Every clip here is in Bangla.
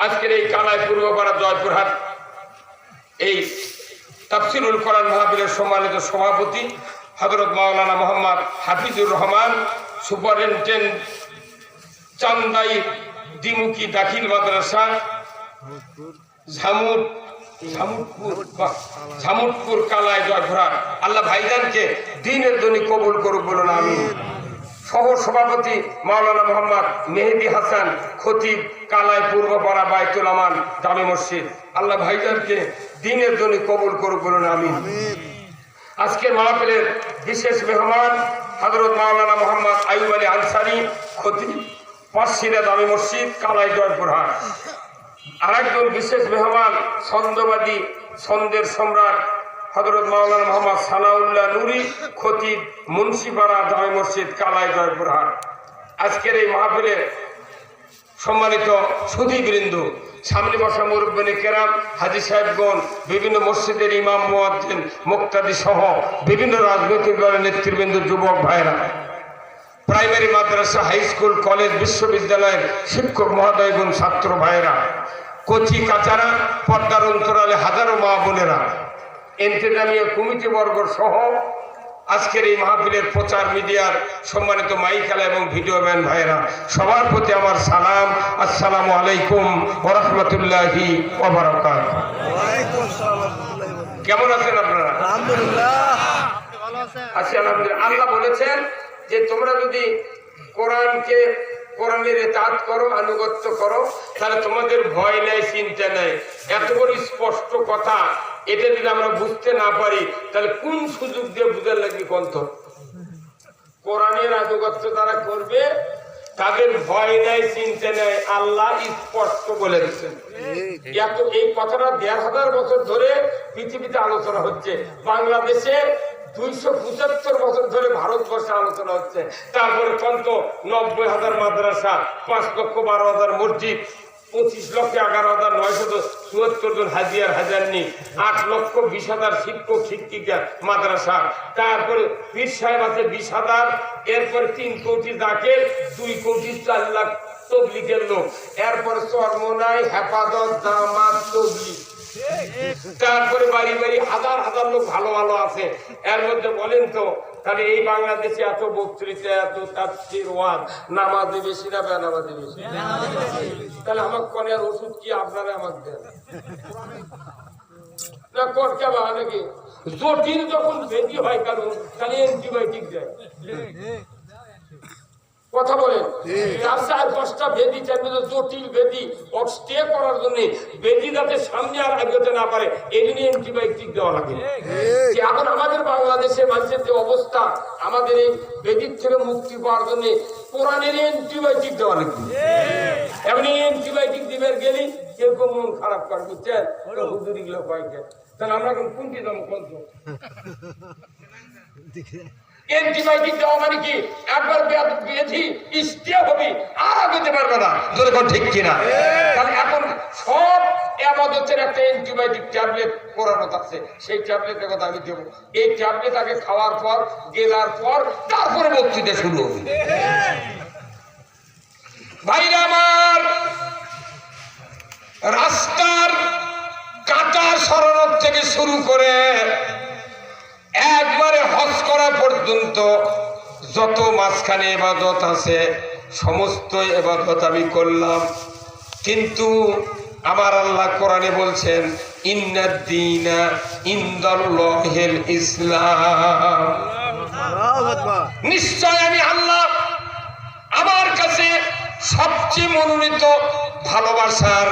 আজকের এই কালায় পূর্বপাড়া জয়পুরহাট এই তাফসিরুল কোরআন মাহফিলের সম্মানিত সভাপতি হজরত মাওলানা মোহাম্মদ হাফিজুর রহমান সুপারিনটেন্ডেন্ট চান্দাই দ্বিমুখী দাখিল মাদ্রাসা ঝামুর ঝামুদপুর কালায় জয়পুরহাট আল্লাহ ভাইজানকে দিনের জন্য কবুল করুক বলুন আমি সহ সভাপতি মাওলানা মোহাম্মদ মেহেদি হাসান খতিব কালায় পূর্বপাড়া বাইতুল আমান জামে মসজিদ। আল্লাহ ভাইজানকে দিনের জন্য কবুল করুক বলুন আমি আজকের মাহফিলের বিশেষ মেহমান হজরত মাওলানা মোহাম্মদ আইব আলী আনসারি খতিব পাঁচশিরা দামি মসজিদ কালাই জয়পুরহাট আরেকজন বিশেষ মেহমান ছন্দবাদী ছন্দের সম্রাট হজরত মাওলানা মোহাম্মদ সানাউল্লাহ নুরি, খতিব মুন্সিপাড়া জামে মসজিদ কালাই জয়পুরহাট আজকের এই মাহফিলে সম্মানিত সুধীবৃন্দ, সামনে বসা মুরব্বিনী কেরাম, হাজি সাহেবগণ, বিভিন্ন মসজিদের ইমাম, মুয়াজ্জিন, মুক্তাদি সহ বিভিন্ন রাজনৈতিক দলের নেতৃবৃন্দ, যুবক ভাইরা প্রাইমারি মাদ্রাসা, হাই স্কুল, কলেজ, বিশ্ববিদ্যালয়ের শিক্ষক, মহোদয়গুণ, ছাত্র ভাইয়েরা। কচি কাচারা, পর্দার অন্তরালে হাজারো মা বোনেরা। এন্তেজামিয়া কমিটি বর্গ সহ আজকের এই মাহফিলের প্রচার মিডিয়ার সম্মানিত মাইকালা এবং ভিডিও ম্যান ভাইয়েরা সবার প্রতি আমার সালাম আসসালামু আলাইকুম ওরহমতুল্লাহি ওবরাকাত কেমন আছেন আপনারা? আচ্ছা আলহামদুলিল্লাহ। আল্লাহ বলেছেন যে তোমরা যদি কোরআনকে কোরআনের এতাত করো আনুগত্য করো তাহলে তোমাদের ভয় নেই চিন্তা নেই। এত বড় স্পষ্ট কথা এটা যদি আমরা বুঝতে না পারি, তাহলে কোন সুযোগ দিয়ে বুঝার লাগবে কন্ত কোরআনের আনুগত্য তারা করবে, তাদের ভয় নেই, চিন্তা নেই, আল্লাহ স্পষ্ট বলে দিচ্ছেন এত, এই কথাটা দেড় হাজার বছর ধরে পৃথিবীতে আলোচনা হচ্ছে, বাংলাদেশে দুইশো পঁচাত্তর বছর ধরে ভারতবর্ষে আলোচনা হচ্ছে। তারপরে কন্ত নব্বই হাজার মাদ্রাসা, পাঁচ লক্ষ বারো হাজার মসজিদ পঁচিশ লক্ষ এগারো হাজার নয়শত চুয়াত্তর জন হাজিয়ার হাজারনি আট লক্ষ বিশ হাজার শিক্ষক, শিক্ষিকা মাদ্রাসা তারপরে পীর সাহেব আছে বিশ হাজার। এরপরে তিন কোটি দাকের দুই কোটি চার লাখ তবলিগের লোক। এরপরে চর্মনাই হেফাজত, জামাত, তবলিগ। তারপরে বাড়ি বাড়ি হাজার হাজার লোক ভালো ভালো আছে। এর মধ্যে বলেন তো তাহলে এই বাংলাদেশে এত বক্তৃতা, এত তাফসির, ওয়াজ, নামাজে বেশি না বেনামাজে বেশি? তাহলে আমার কনের ওষুধ কি আপনারা আমাকে দেন? নাকি জটিল যখন বেদি হয় কারণ, তাহলে অ্যান্টিবায়োটিক দেয়। কথা বলেন। চার বেদি মধ্যে জটিল বেদি স্টে করার জন্য বেদি যাতে সামনে আর আগাতে না পারে এই জন্য অ্যান্টিবায়োটিক দেওয়া লাগে। এখন আমাদের বাংলাদেশে মানুষের যে অবস্থা আমাদের এই বেদির থেকে মুক্তি পাওয়ার জন্য কোরআনের অ্যান্টিবায়োটিক দেওয়া লাগবে এমনি অ্যান্টিবায়োটিক দিবার গেলি কেউ মন খারাপ করে বুঝছেন? তাহলে আমরা এখন কোনটি দাম কোন অ্যান্টিবায়োটিক দেওয়া মানে কি? একবার বেধি স্টে হবে আর আগাতে পারবে না। যদি কোন ঠিক কিনা? তাহলে এখন সব আমাদের একটা অ্যান্টিবায়োটিক ট্যাবলেট করানো আছে। সেই ট্যাবলেটের কথা আমি দেবো। এই ট্যাবলেট আগে খাওয়ার পর গেলার পর তারপরে বক্তৃতা শুরু হবে। ভাইরা আমার রাস্তার কাটা সরানোর থেকে শুরু করে একবারে হজ করা পর্যন্ত যত মাঝখানে এবাদত আছে সমস্ত এবাদত আমি করলাম। কিন্তু আমার আল্লাহ কোরআনে বলছেন ইন্নাদ্দিনা ইন্দাল্লাহিল ইসলাম। নিশ্চয় আমি আল্লাহ আমার কাছে সবচেয়ে মনোনীত ভালোবাসার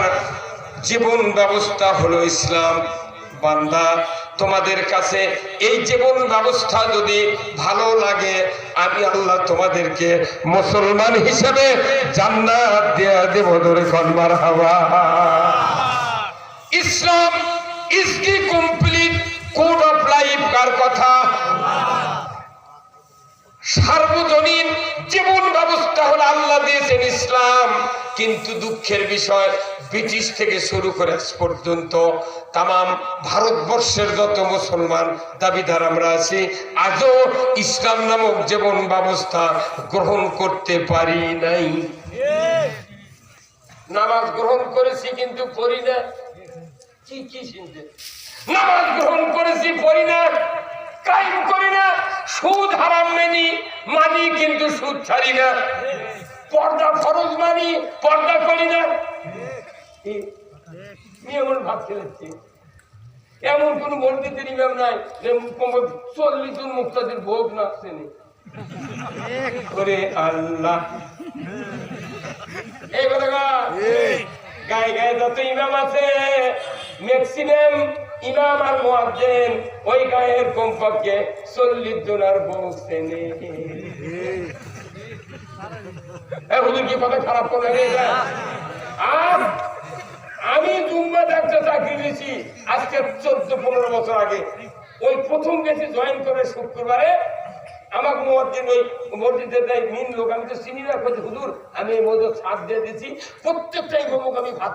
জীবন ব্যবস্থা হলো ইসলাম। বান্দা তোমাদের কাছে এই জীবন ব্যবস্থা যদি ভালো লাগে, আমি আল্লাহ তোমাদেরকে মুসলমান হিসেবে জান্নাত দেয়া দেব ধরে কনবার হাওয়া Islam is complete code of life কার কথা? সার্বজনীন জীবন ব্যবস্থা হলো আল্লাহ দিয়েছেন ইসলাম। কিন্তু দুঃখের বিষয়, ব্রিটিশ থেকে শুরু করে পর্যন্ত তাম ভারতবর্ষের যত মুসলমান দাবিদার আমরা আছি, আজও ইসলাম নামক জীবন ব্যবস্থা গ্রহণ করতে পারি নাই। নামাজ গ্রহণ করেছি কিন্তু পড়ি না। কি কি শুনতে নামাজ গ্রহণ করেছি, পড়ি না। কাইম করি না সুদ হারাম মেনি মানি কিন্তু সুদ ছাড়ি না। পর্দা ফরজ মানি পর্দা করি না। এমন ভাব খেলেছি এমন কোন মসজিদের ইমাম নাই যে চল্লিশ জন মুক্তাদের ভোগ নাচছেনি ওরে আল্লাহ। এই কথা গায়ে গায়ে যত ইমাম আছে ম্যাক্সিমাম ইমাম আর মুয়াজ্জিন ওই গায়ের কমপক্ষে চল্লিশ জন আর বউ চেনে হুজুর কি কথা খারাপ করে আর আমি জুম্মাতে একটা চাকরি দিয়েছি, আজকে চোদ্দ, পনেরো বছর আগে। ওই প্রথম গেছি জয়েন করে শুক্রবারে। আমাকে মসজিদ ওই মসজিদের দেয়, মিন লোক, আমি তো চিনি না হুজুর, আমি এই মধ্যে ছাদ দিয়ে দিয়েছি প্রত্যেকটাই ইমামক আমি ভাত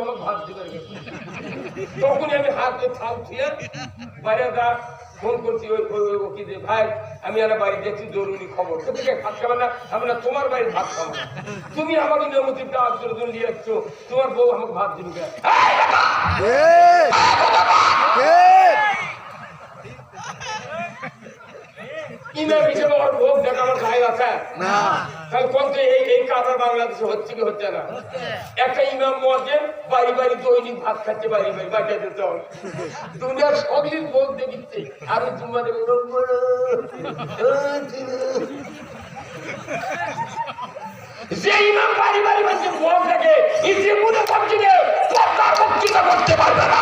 আমার ভাত দিবে তখনই ফোন করছি, ওই ওকে যে ভাই, আমি আর বাড়ি জরুরি খবর। ভাত খাবে না, আমি না তোমার বাড়ির ভাত খাব। তুমি আমাকে নিয়মিত করে জন্য নিয়ে যাচ্ছ তোমার বউ আমাকে ভাত দিবে কেন? ইমাম হিসেবে ওর ভোগ দেখা আমার গায়ে আছে তাহলে এই এই কাজা বাংলাদেশে হচ্ছে কি হচ্ছে না একটা ইমাম মজে বাড়ি বাড়ি দৈনিক ভাত খাচ্ছে বাড়ি বাড়ি বাঁচা দিতে হবে দুনিয়ার সকলির ভোগ দেখিচ্ছে আর জুম্মা দেবে যে ইমাম বাড়ি বাড়ি বাঁচছে ভোগ দেখে ইসে মনে ভাবছি যে পদ্মার বক্তৃতা করতে পারবে না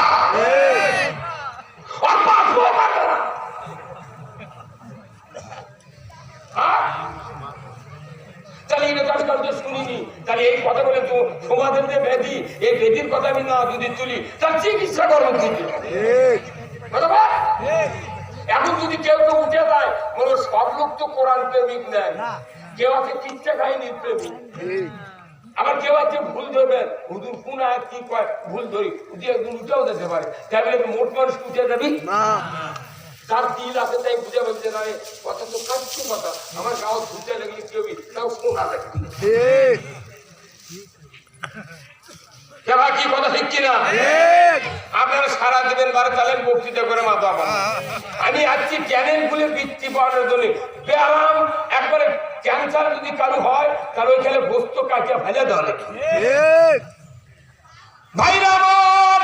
আর বাঁচবো পারবে না হ্যাঁ? তাহলে এটা তো আমি কাউকে শুনিনি তাহলে এই কথা বলে তো সমাজের যে ব্যাধি এই ব্যাধির কথা আমি না যদি তুলি তার চিকিৎসা করব কিন্তু কথা বল? এখন যদি কেউ কেউ উঠে যায় বলো সব লোক তো কোরআন প্রেমিক নেয় কেউ আছে কিচ্ছা কাহিনীর প্রেমিক আবার কেউ আছে ভুল ধরবেন হুদুর কোন আয়াত কি কয়? ভুল ধরি। দিয়ে একদিন উঠেও যেতে পারে। তাহলে মোট মানুষ উঠে যাবি? তার দিল আছে তাই বুঝে বলছে না কথা তো কথা। আমার গাও ধুতে লাগলে কি হবি? তাও শোনা লাগবে। এবার কি কথা ঠিক কিনা? আপনারা সারা দিবেন বারে তাহলে বক্তৃতা করে মাথা আমার আমি আজকে জ্ঞানের গুলে বৃত্তি পাওয়ার জন্য ব্যায়াম একবারে ক্যান্সার যদি কারও হয় তাহলে ওইখানে বস্তু কাটিয়ে ফেলে দেওয়া লাগে। ভাইরা আমার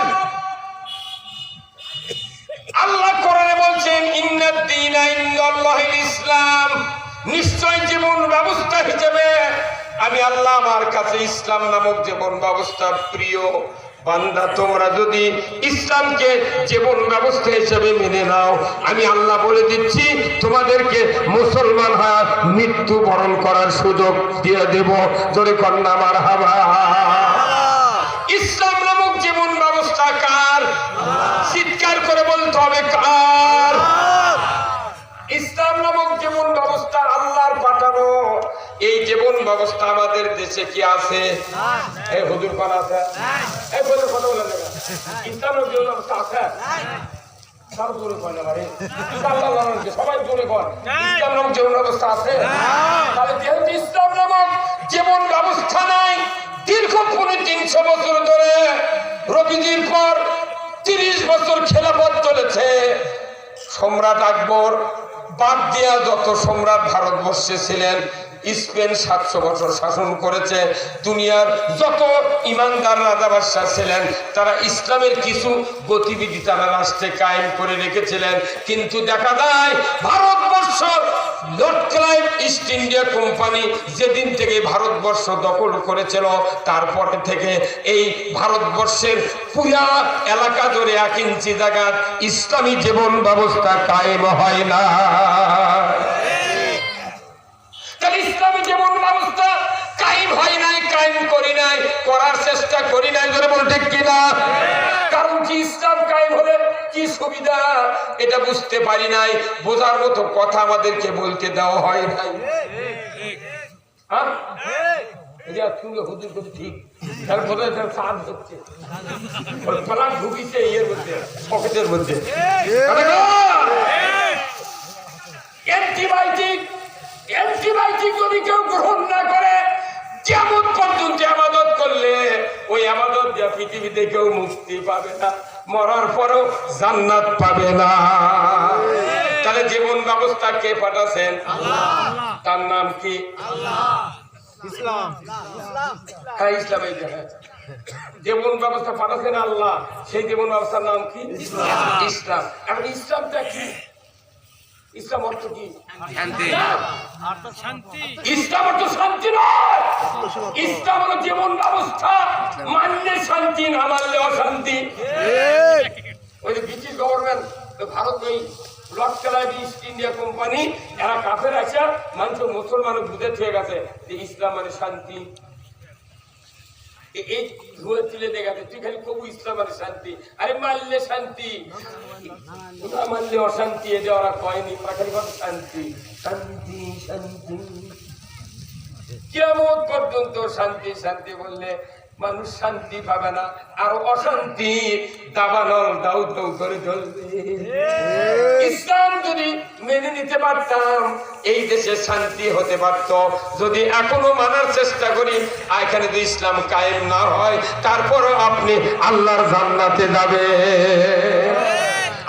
আল্লাহ কোরআনে বলছেন ইন্নাদ ইনদাল্লাহিল ইসলাম। নিশ্চয় জীবন ব্যবস্থা হিসেবে আমি আল্লাহ আমার কাছে ইসলাম নামক জীবন ব্যবস্থা প্রিয়। বান্দা তোমরা যদি ইসলামকে জীবন ব্যবস্থা হিসেবে মেনে নাও আমি আল্লাহ বলে দিচ্ছি তোমাদেরকে মুসলমান হওয়ার মৃত্যু বরণ করার সুযোগ দিয়ে দেব। জোরে কন্যা আমার হাবা ইসলাম ব্যবস্থা কার? চিৎকার করে বলতে হবে কার? ইসলাম নামক জীবন ব্যবস্থা আল্লাহর পাঠানো। এই জীবন ব্যবস্থা আমাদের দেশে কি আছে? ইসলাম নামক ইসলাম নামক জীবন ব্যবস্থা নাই দীর্ঘ পরে তিনশো বছর ধরে রবিজির পর তিরিশ বছর খেলাপথ চলেছে। সম্রাট আকবর বাদ দিয়া যত সম্রাট ভারতবর্ষে ছিলেন স্পেন সাতশো বছর শাসন করেছে। দুনিয়ার যত ইমানদার রাজা বাদশাহ ছিলেন, তারা ইসলামের কিছু গতিবিধি তারা রাষ্ট্রে কায়েম করে রেখেছিলেন। কিন্তু দেখা যায়, Bharatvarsha Clive East India Company যেদিন থেকে ভারতবর্ষ দখল করেছিল, তারপরে থেকে এই ভারতবর্ষের পুরা এলাকা জুড়ে এক ইঞ্চি জায়গার ইসলামী জীবন ব্যবস্থা কায়েম হয় না। ইসলামী জীবন ব্যবস্থা কায়েম হয় নাই কায়েম করি নাই করার চেষ্টা করি নাই ধরে বল ঠিক কিনা? কারণ কি ইসলাম কায়েম হলে কি সুবিধা? এটা বুঝতে পারি নাই বোঝার মতো কথা আমাদেরকে বলতে দেওয়া হয় নাই। হ্যাঁ? হুজুর কথা ঠিক। তাহলে বোধ হচ্ছে ঢুকিছে। ইয়ের মধ্যে পকেটের মধ্যে। পৃথিবীতে কেউ মুক্তি পাবে না মরার পরও জান্নাত পাবে না। তাহলে জীবন ব্যবস্থা কে পাঠাছেন? তার নাম কি? হ্যাঁ ইসলাম এই হ্যাঁ। জীবন ব্যবস্থা পাঠাচ্ছেন আল্লাহ সেই জীবন ব্যবস্থার নাম কি? ইসলাম। এখন ইসলামটা কি? ইসলাম অর্থ কি? ইসলাম অর্থ শান্তি নয়। ইসলাম হলো জীবন ব্যবস্থা। মানলে শান্তি না মানলে অশান্তি। ওই যে ব্রিটিশ গভর্নমেন্ট ভারত ওই চালায় ইস্ট ইন্ডিয়া কোম্পানি এরা কাফের আছে মানুষ মুসলমান বুঝে থেকে গেছে যে ইসলাম মানে শান্তি। এই ধুয়ে তুলে দেখাতে তুই খালি কবু ইসলাম শান্তি। আরে মানলে শান্তি। না মানলে অশান্তি, এ ওরা কয়নি ওরা খালি শান্তি শান্তি শান্তি। কেমন পর্যন্ত শান্তি শান্তি বললে মানুষ শান্তি পাবে না আর অশান্তি। দাবানল দাউ দাউ করে চলবে ইসলাম যদি মেনে নিতে পারতাম এই দেশে শান্তি হতে পারত। যদি এখনও মানার চেষ্টা করি এখানে যদি ইসলাম কায়েম না হয় তারপরও আপনি আল্লাহর জান্নাতে যাবে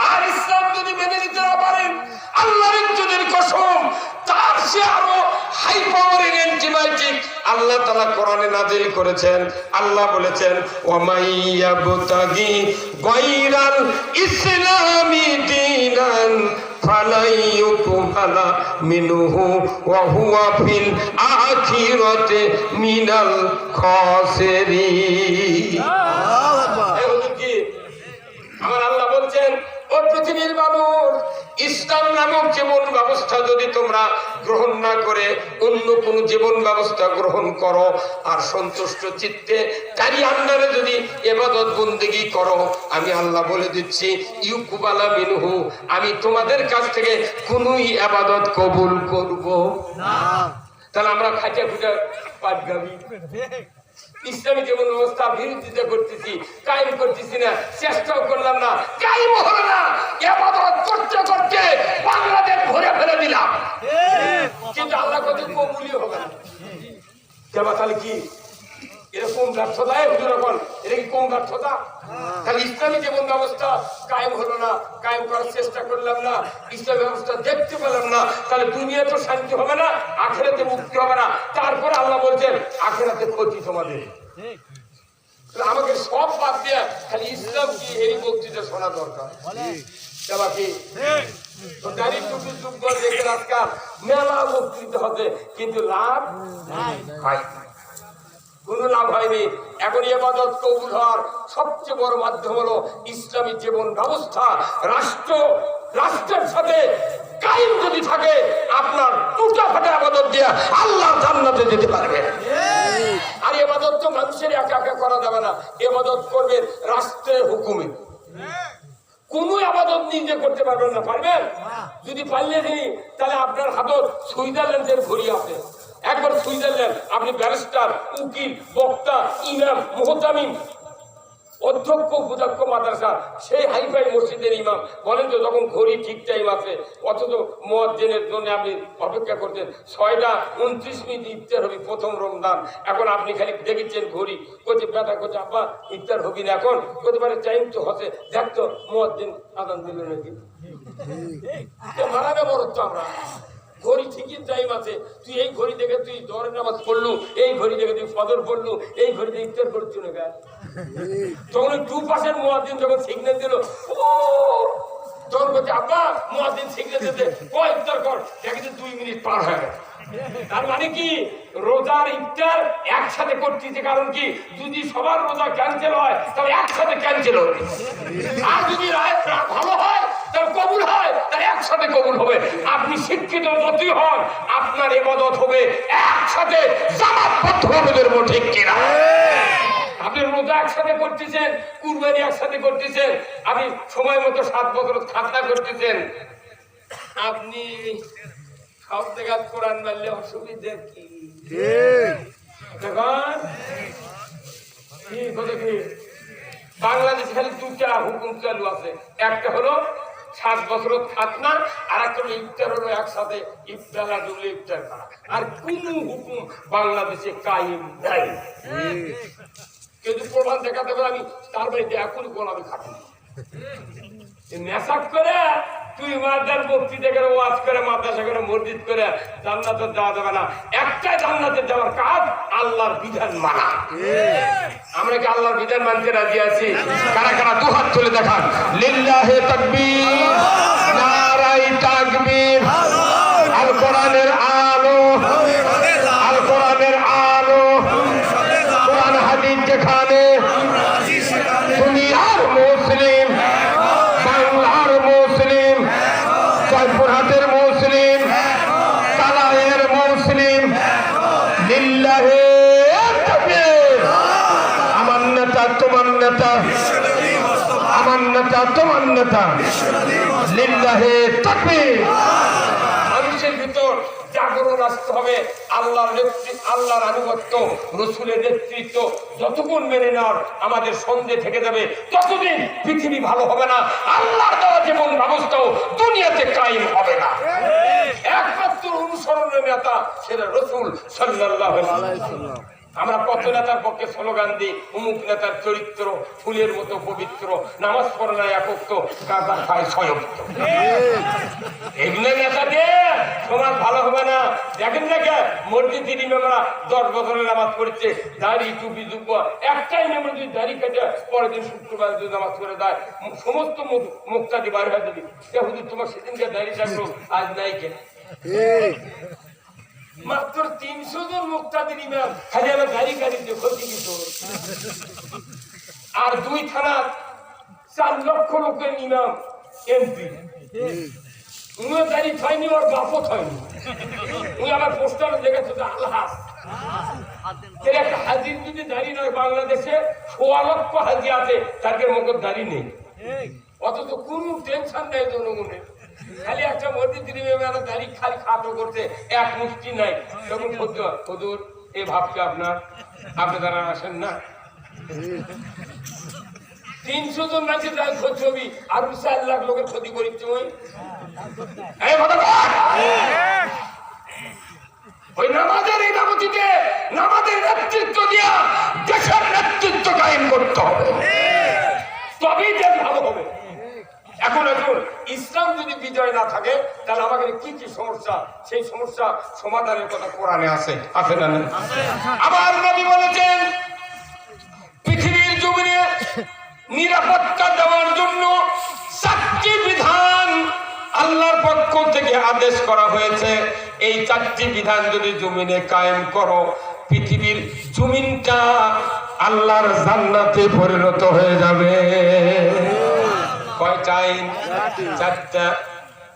আর ইসলাম যদি মেনে নিতে না পারেন আল্লাহর ইজ্জতের কসম তার সে আরও হাই পাওয়ারের অ্যান্টিবায়োটিক আল্লাহ তালা কোরআনে নাজিল করেছেন। আল্লাহ বলেছেন ইসলামি দীনান মিনহু ওয়া হুয়া ফিল আখিরাতি মিনাল খাসিরিন? আমার আল্লাহ বলছেন ও পৃথিবীর মানুষ ইসলাম নামক জীবন ব্যবস্থা যদি তোমরা গ্রহণ না করে অন্য কোন জীবন ব্যবস্থা গ্রহণ করো আর সন্তুষ্ট চিত্তে তারই আন্ডারে যদি এবাদত বন্দেগি করো আমি আল্লাহ বলে দিচ্ছি ইউকুবালা মিনহু আমি তোমাদের কাছ থেকে কোনই আবাদত কবুল করব তাহলে আমরা খাইটা খুঁজে পাট গাবি। ইসলামী জীবন ব্যবস্থা বিরোধিতা করতেছি কায়েম করতেছি না চেষ্টাও করলাম না কায়েম হলো না। এবাদত করতে করতে বাংলাদেশ ঘুরে ফেলে দিলাম। কিন্তু আল্লাহ কত মূল্য হবে? না দেবা তাহলে কি? এরকম ব্যর্থতায় হুজুর এখন, এটা কি কম ব্যর্থতা? তাহলে ইসলামী জীবন ব্যবস্থা কায়েম হলো না, কায়েম করার চেষ্টা করলাম না, ইসলামী ব্যবস্থা দেখতে পেলাম না, তাহলে দুনিয়া তো শান্তি হবে না, আখেরাতে মুক্তি হবে না। তারপরে আল্লাহ বলছেন, আখেরাতে ক্ষতি তোমাদের। আমাকে সব বাদ দিয়ে খালি ইসলাম কি এই বক্তৃতা শোনা দরকার? মেলা বক্তৃতা হবে, কিন্তু লাভ হয় না। কোনো লাভ হয়নি। এখন এবাদত কবুল হওয়ার সবচেয়ে বড় মাধ্যম হলো ইসলামী জীবন ব্যবস্থা। রাষ্ট্র, রাষ্ট্রের সাথে কায়েম যদি থাকে, আপনার টুটা ফাটে আবাদত দিয়ে আল্লাহ জান্নাতে যেতে পারবে। আর এবাদত তো মানুষের একা একা করা যাবে না। এবাদত করবে রাষ্ট্রের হুকুমে। কোন আবাদত নিজে করতে পারবেন না, পারবেন? যদি পারলে তিনি, তাহলে আপনার হাতত সুইজারল্যান্ডের ঘড়ি আছে। একবার সুইজারল্যান্ড আপনি ব্যারিস্টার উকিল বক্তা ইমাম মোহতামিম অধ্যক্ষ উপাধ্যক্ষ মাদ্রাসা সেই হাইফাই মসজিদের ইমাম। বলেন তো যখন ঘড়ি ঠিক টাইম আছে অথচ মহাজেনের জন্য আপনি অপেক্ষা করতেন। ছয়টা উনত্রিশ মিনিট ইফতার হবে প্রথম রমজান। এখন আপনি খালি দেখেছেন ঘড়ি। কোথায় ব্যথা করছে আব্বা ইফতার হবি না এখন। করতে পারে টাইম তো হচ্ছে। দেখ তো আদান দিল নাকি? বড় তো আমরা। ঘড়ি ঠিকই টাইম আছে। তুই এই ঘড়ি দেখে তুই দরে নামাজ পড়লু, এই ঘড়ি দেখে তুই ফদর পড়লু, এই ঘড়ি দেখে ইফতার করছি না গা তখন দু পাশের মুয়াদ্দিন যখন সিগন্যাল দিল, ও! তখন বলছে, আব্বা মুয়াদ্দিন সিগন্যাল দিতে কয় ইফতার কর? দেখে যে দুই মিনিট পার হয়ে গেল তার মানে কি? রোজার ইফতার একসাথে করতেছে, কারণ কি? যদি সবার রোজা ক্যান্সেল হয়, তাহলে একসাথে ক্যান্সেল হবে। আর যদি ভালো হয় তার কবুল হয় তার একসাথে কবুল হবে। আপনি শিক্ষিত যতই হন, আপনার এবাদত হবে একসাথে জামাতবদ্ধ কিনা? আপনি রোজা একসাথে করতেছেন, কুরবানি একসাথে করতেছেন, আপনি সময় মতো সাত বছর খাতনা করতেছেন। আপনি সব জায়গা কোরআন মারলে অসুবিধা কি? কি? কথা কি বাংলাদেশ খালি দুটা হুকুম চালু আছে। একটা হলো সাত বছর খাতনা আর একটা হলো ইফতার হলো একসাথে ইফতার আর দুলে ইফতার করা। আর কোন হুকুম বাংলাদেশে কায়েম নাই। কিন্তু প্রমাণ দেখাতে পারে আমি তার বাড়িতে এখনই গোলামি খাটি নেশাক করে তুই মাদার বক্তৃতা করে ওয়াজ করে, মাদ্রাসা করে, মসজিদ করে জান্নাতে যাওয়া যাবে না। একটাই জান্নাতে যাওয়ার কাজ আল্লাহর বিধান মানা। আমরা কি আল্লাহর বিধান মানতে রাজি আছি? কারা কারা দু হাত তুলে দেখান। লিল্লাহে তাকবীর নারাই তাকবীর। তোমার নেতা লিল্লাহে তাকবীর। মানুষের ভিতর জাগরণ আসতে হবে আল্লাহর নেতৃত্ব আল্লাহর আনুগত্য রসুলের নেতৃত্ব যতক্ষণ মেনে নেওয়ার আমাদের সন্ধে থেকে যাবে ততদিন পৃথিবী ভালো হবে না। আল্লাহর দেওয়া জীবন ব্যবস্থাও দুনিয়াতে কায়েম হবে না। একমাত্র অনুসরণের নেতা সেটা রসুল সাল্লাল্লাহু আলাইহি ওয়াসাল্লাম। আমরা কত নেতার পক্ষে স্লোগান দিই? অমুক নেতার চরিত্র, ফুলের মতো পবিত্র, নামাজ পড়ে না একত্র কাদা খায় স্বয়ক্ত এগুলো নেতা দিয়ে সমাজ ভালো হবে না। দেখেন দেখে মসজিদ দিদি মেমরা দশ বছরের নামাজ পড়ছে, দাড়ি, টুপি, জুব্ব, একটাই নেমে যদি দাড়ি কেটে পরের দিন শুক্রবার যদি নামাজ করে দেয় সমস্ত দিয়ে বার হয়ে দিবি হুজুর, তোমার সেদিনকে দাড়ি থাকল আজ নাই কে? মাত্র তিনশো জন মুক্তাদির ইমাম খালি আমার গাড়ি গাড়িতে ক্ষতি কি আর দুই থানার চার লক্ষ লোকের ইমাম এমপি উনিও দাড়ি খায়নি ওর বাপও খায়নি উনি আমার পোস্টারে দেখেছে যে এর একটা হাজির যদি দাড়ি নয় বাংলাদেশে, সোয়া লক্ষ হাজি আছে তাদের মতো দাড়ি নেই। অথচ কোন টেনশন নেই জনগণের। খালি একটা মসজিদ খালি খাটো করতে এক মুষ্টি নাই। তখন এ ভাবছে আপনার, আপনি তারা আসেন না। তিনশো জন নাচে তাই ছবি, আর চার লাখ লোকের ক্ষতি করিচ্ছে ওই। ওই নামাজের এই নামতিতে নামাজের নেতৃত্ব দিয়া দেশের নেতৃত্ব কায়েম করতে হবে। তবেই দেশ ভালো হবে। এখন এখন ইসলাম যদি বিজয় না থাকে তাহলে আমাদের কি কি সমস্যা? সেই সমস্যা সমাধানের কথা কোরআনে আছে। আছে না? আমার নবী বলেছেন পৃথিবীর জমিনে নিরাপত্তা দেওয়ার জন্য চারটি বিধান আল্লাহর পক্ষ থেকে আদেশ করা হয়েছে। এই চারটি বিধান যদি জমিনে কায়েম করো পৃথিবীর জমিনটা আল্লাহর জান্নাতে পরিণত হয়ে যাবে। কয়টা আইন চারটা।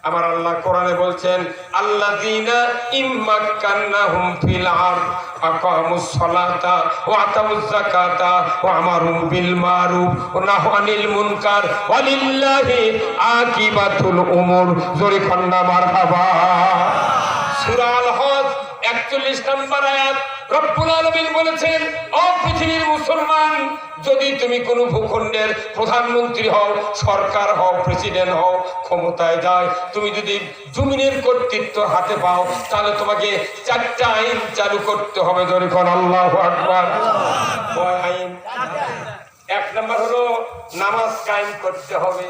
আমার আল্লাহ কোরআনে বলছেন, আল্লাযীনা ইম্মাক্কান্নাহুম ফিল আরদ আকামুস সালাতা ওয়া আতাউজ যাকাতা ওয়া আমারু বিল মারুফ ওয়া নাহু আনিল মুনকার ওয়ালিল্লাহি আকিবাতুল উমুর। জোরে খন্না মারহাবা। সূরা আল হজ 41 নম্বর আয়াত। রব্বুল আলামিন বলেছেন মুসলমান, যদি তুমি কোনো ভূখণ্ডের প্রধানমন্ত্রী হও, সরকার হও, প্রেসিডেন্ট হও, ক্ষমতায় যায়, তুমি যদি জমিনের কর্তৃত্ব হাতে পাও, তাহলে তোমাকে চারটা আইন চালু করতে হবে যখন আল্লাহ আকবার। আইন? এক নাম্বার হলো নামাজ কায়েম করতে হবে।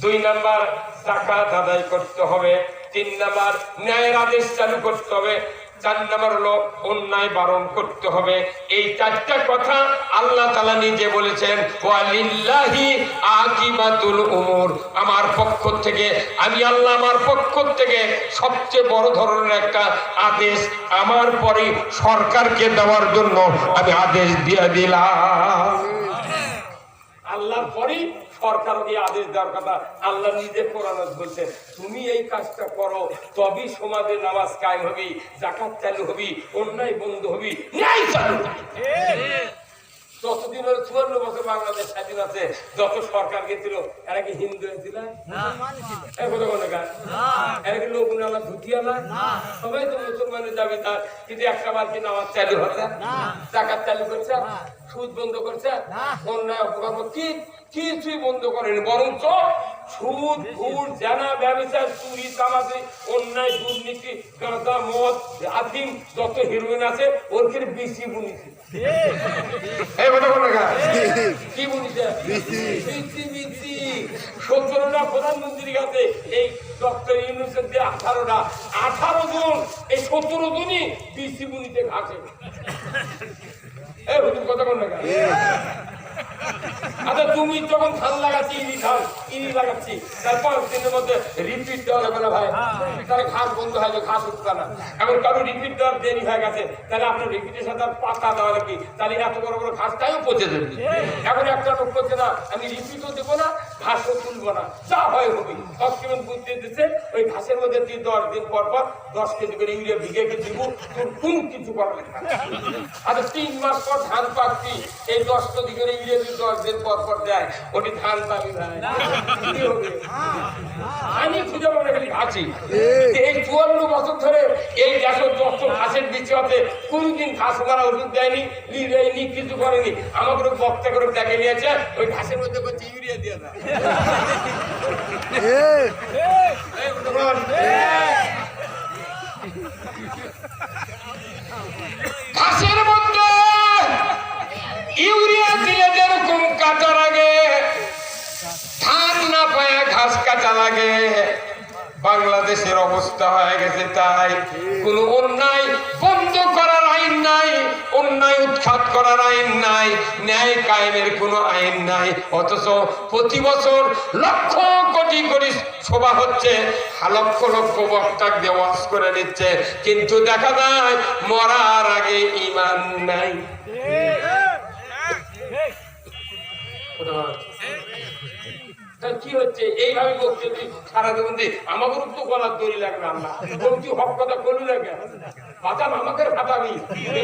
দুই নাম্বার টাকা আদায় করতে হবে। তিন নাম্বার, ন্যায়ের আদেশ চালু করতে হবে। চার নাম্বার হলো অন্যায় বারণ করতে হবে। এই চারটা কথা আল্লাহ তালা নিজে বলেছেন আমার পক্ষ থেকে, আমি আল্লাহ আমার পক্ষ থেকে সবচেয়ে বড় ধরনের একটা আদেশ আমার পরে সরকারকে দেওয়ার জন্য আমি আদেশ দিয়ে দিলাম। পরেই সরকার এই আদেশ দেওয়ার কথা আল্লাহ নিজে কোরআন বলছে তুমি এই কাজটা করো তবেই সমাজে নামাজ কায়েম হবি জাকাত চালু হবি অন্যায় বন্ধ হবি ন্যায় চালু যতদিন হলো চুয়ান্ন বছর বাংলাদেশ স্বাধীন আছে যত সরকার গেছিল এরা কি হিন্দু হয়েছিল এই কথা বলে গান এরা কি লোক আলা ধুতি আলা? সবাই তো মুসলমানের দাবি তার কিন্তু একটা বার কি নামাজ চালু হচ্ছে জাকাত চালু করছে? সুদ বন্ধ করছে। অন্যায় অপকর্ম কি কিছুই বন্ধ করেনি। বরঞ্চ সুদ ঘুষ জানা ব্যবসা চুরি তামাজি অন্যায় দুর্নীতি গাঁদা মদ আফিম যত হিরোইন আছে ওর করে বেশি বুনিছে কি প্রধানমন্ত্রীর কাছে। এই ডক্টর ইউনুসের আঠারোটা আঠারো জন এই সতেরো জনই বিসি বুনিতে ঘাসে এই হুজুর কথা বল না আচ্ছা তুমি যখন ধান লাগাচ্ছি ইনি ধান ইনি লাগাচ্ছি তারপর দিনের মধ্যে রিপিট দেওয়া যাবে না ভাই। তাহলে ঘাস বন্ধ হয়ে ঘাস উঠবে না। এখন কারও রিপিট দেওয়ার দেরি হয়ে গেছে তাহলে আপনার রিপিটের সাথে পাতা দেওয়া লাগবে তাহলে এত বড় বড় ঘাসটাও পচে যাবে। এখন একটা লোক করছে না আমি রিপিটও দেবো না ঘাসও তুলবো না। যা হয় হবে। অক্সিজেন বুঝতে দিচ্ছে ওই ঘাসের মধ্যে তুই দশ দিন পর পর দশ কেজি করে ইউরিয়া ভিগে কে দিব তোর কোন কিছু করা লাগবে আচ্ছা তিন মাস পর ধান পাচ্ছি এই দশ কেজি করে ইউরিয়া দিয়ে দশ দিন পর পর দেয় ওটি ধান পাবি ভাই। আমি খুঁজে মনে খালি আছি। এই চুয়ান্ন বছর ধরে এই দেশের দশ ঘাসের বিচে আছে কোনদিন ঘাস মারা ওষুধ দেয়নি দেয়নি কিছু করেনি। আমাকে বক্তা করে ডেকে নিয়েছে ওই ঘাসের মধ্যে করছে ইউরিয়া দিয়ে দেয় ঘাসের মধ্যে ইউরিয়া দিলে যেরকম কাটার আগে ধান না পায় ঘাস কাটা লাগে। বাংলাদেশের অবস্থা হয়ে গেছে তাই কোন অন্যায় বন্ধ করার আইন নাই, অন্যায় উৎখাত করার আইন নাই, ন্যায় কায়েমের কোনো আইন নাই। অথচ প্রতি বছর লক্ষ কোটি কোটি সভা হচ্ছে, লক্ষ লক্ষ বক্তাক দিয়ে ওয়াজ করে নিচ্ছে। কিন্তু দেখা যায়, মরার আগে ইমান নাই। কথা এই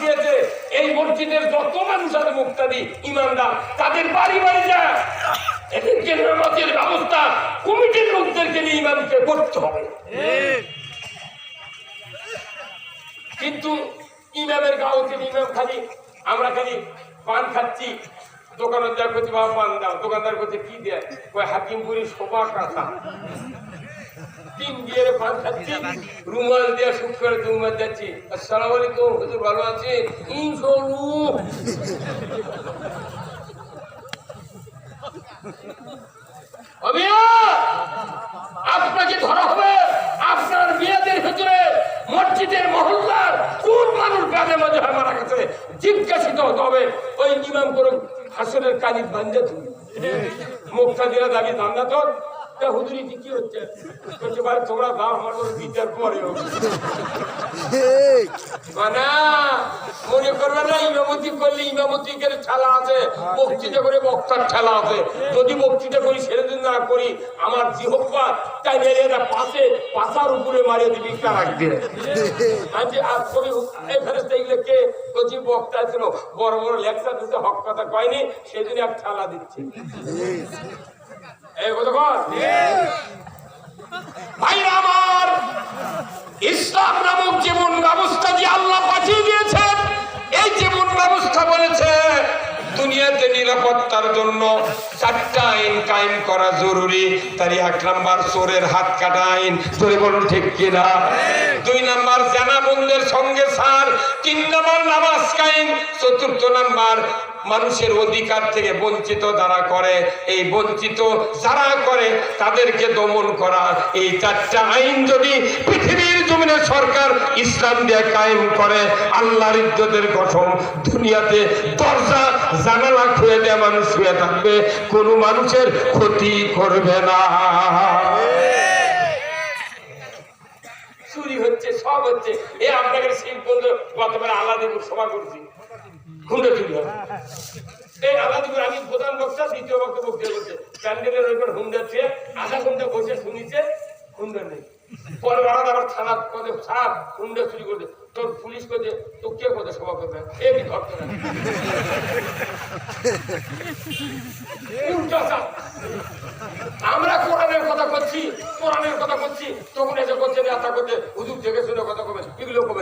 দিয়েছে। এই মসজিদের যত মানুষ আছে মুক্তাদি, ইমানদার, তাদের বাড়ি বাড়ি যায়। এদেরকে নামাজের ব্যবস্থা কমিটির লোকদেরকে নিয়ে ইমামকে করতে হবে। কিন্তু ইমামের গাঁওকে ইমাম খালি, আমরা খালি পান খাচ্ছি। দোকানদার করছে বাবা পান দাও, দোকানদার করছে কি দেয়? ওই হাকিমপুরি শোভা কাঁথা ভালো আছে আপনাকে ধরা হবে আপনার মেয়েদের ভিতরে। মসজিদের মহল্লার কোন মানুষ গ্রামের মাঝে হয় মারা গেছে? জিজ্ঞাসিত হতে হবে, ওই ইমাম করে হাসনের কালি বান্ধে তুমি। দিয়ে দাবি দাঙ্গা তোর? তা হুজুরি কি কি হচ্ছে। বলছে ভাই তোমরা দাও আমার কোনো বিচার পরে হোক মনে করবে না ইমামতি করলে ইমামতি করে ঠেলা আছে বক্তৃতা করে বক্তার ঠেলা আছে। যদি বক্তৃতা করি সেরে দিন না করি আমার জিহব্বা তাই মেরে এটা পাশে পাশার উপরে মারিয়ে দিবি কারাক দিয়ে আজ কবি কে? কচি বক্তা ছিল বড় বড় লেকচার দিতে হক কথা কয়নি সেদিন এক ঠেলা দিচ্ছে। এই কথা কর ভাই আমার, ইসলাম নামক জীবন ব্যবস্থা যে আল্লাহ পাঠিয়ে দিয়েছেন, এই জীবন ব্যবস্থা বলেছে, দুনিয়াতে নিরাপত্তার জন্য চারটা আইন কায়েম করা জরুরি। তারই এক নাম্বার, চোরের হাত কাটা আইন। তোরে বলুন ঠিক কিনা? দুই নাম্বার, জানা বন্ধের সঙ্গে সার। তিন নাম্বার, নামাজ কায়েম। চতুর্থ নাম্বার মানুষের অধিকার থেকে বঞ্চিত যারা করে, এই বঞ্চিত যারা করে, তাদেরকে দমন করা। এই চারটা আইন যদি পৃথিবীর জমিনে সরকার ইসলাম দিয়ে কায়েম করে, আল্লাহর ইজ্জতের গঠন, দুনিয়াতে দরজা, জানালা খুলে দেয়া মানুষ হয়ে থাকবে, কোনো মানুষের ক্ষতি করবে না। চুরি হচ্ছে, সব হচ্ছে। এ আপনাকে শিব বন্ধু গতবার আলাদিপুর সভা করছি। এই আমি প্রধান বক্তা, দ্বিতীয় প্যান্ডেলের ওই করে হুন্ডা আধা ঘণ্টা বসে শুনিছে, হুন্ডা নেই। পরে বাড়াতে আবার থানা হুন্ডা চুরি তোর পুলিশ তো কে সভা করবে? এ কি। আমরা কোরআনের কথা করছি, কোরআনের কথা করছি, তখন এসে করছে নেতা করছে, হুজুর থেকে শুনে কথা কবে? এগুলো